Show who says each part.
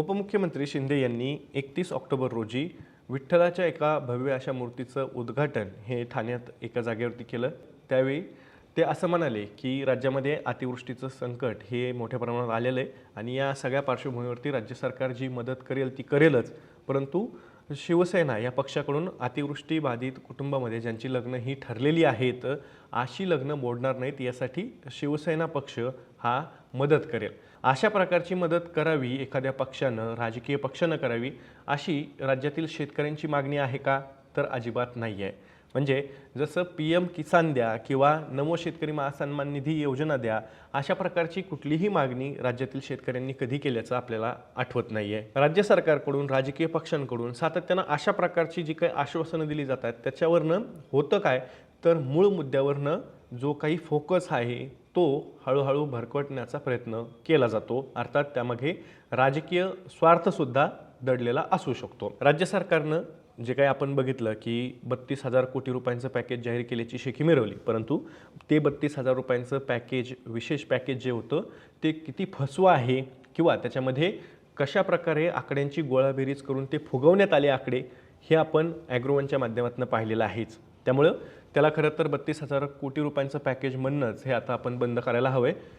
Speaker 1: उपमुख्यमंत्री शिंदे यांनी एकतीस ऑक्टोबर रोजी विठ्ठलाच्या एका भव्य अशा मूर्तीचं उद्घाटन हे ठाण्यात एका जागेवरती केलं. त्यावेळी ते असं म्हणाले की राज्यामध्ये अतिवृष्टीचं संकट हे मोठ्या प्रमाणात आलेलं आहे आणि या सगळ्या पार्श्वभूमीवरती राज्य सरकार जी मदत करेल ती करेलच परंतु शिवसेना या पक्षाकडून अतिवृष्टी बाधित कुटुंबामध्ये ज्यांची लग्न ही ठरलेली आहेत अशी लग्न मोडणार नाहीत यासाठी शिवसेना पक्ष हा मदत करेल. अशा प्रकारची मदत करावी एखाद्या पक्षानं राजकीय पक्षानं करावी अशी राज्यातील शेतकऱ्यांची मागणी आहे का? तर अजिबात नाही आहे म्हणजे जसं पी एम किसान द्या किंवा नमो शेतकरी महासन्मान निधी योजना द्या अशा प्रकारची कुठलीही मागणी राज्यातील शेतकऱ्यांनी कधी केल्याचं आपल्याला आठवत नाही आहे राज्य सरकारकडून राजकीय पक्षांकडून सातत्यानं अशा प्रकारची जी काही आश्वासनं दिली जात आहेत त्याच्यावरनं होतं काय? तर मूळ मुद्द्यावरनं जो काही फोकस आहे तो हळूहळू भरकटण्याचा प्रयत्न केला जातो. अर्थात त्यामागे राजकीय स्वार्थसुद्धा दडलेला असू शकतो. राज्य सरकारनं जे काही आपण बघितलं की बत्तीस हजार कोटी रुपयांचं पॅकेज जाहीर केल्याची शेखी मिरवली. परंतु ते बत्तीस हजार रुपयांचं पॅकेज विशेष पॅकेज जे होतं ते किती फसवं आहे किंवा त्याच्यामध्ये कशा प्रकारे आकड्यांची गोळाबेरीज करून ते फुगवण्यात आले आकडे हे आपण ॲग्रोवनच्या माध्यमातून पाहिलेलं आहेच. त्यामुळं त्याला खरं तर बत्तीस हजार कोटी रुपयांचं पॅकेज म्हणणंच हे आता आपण बंद करायला हवं आहे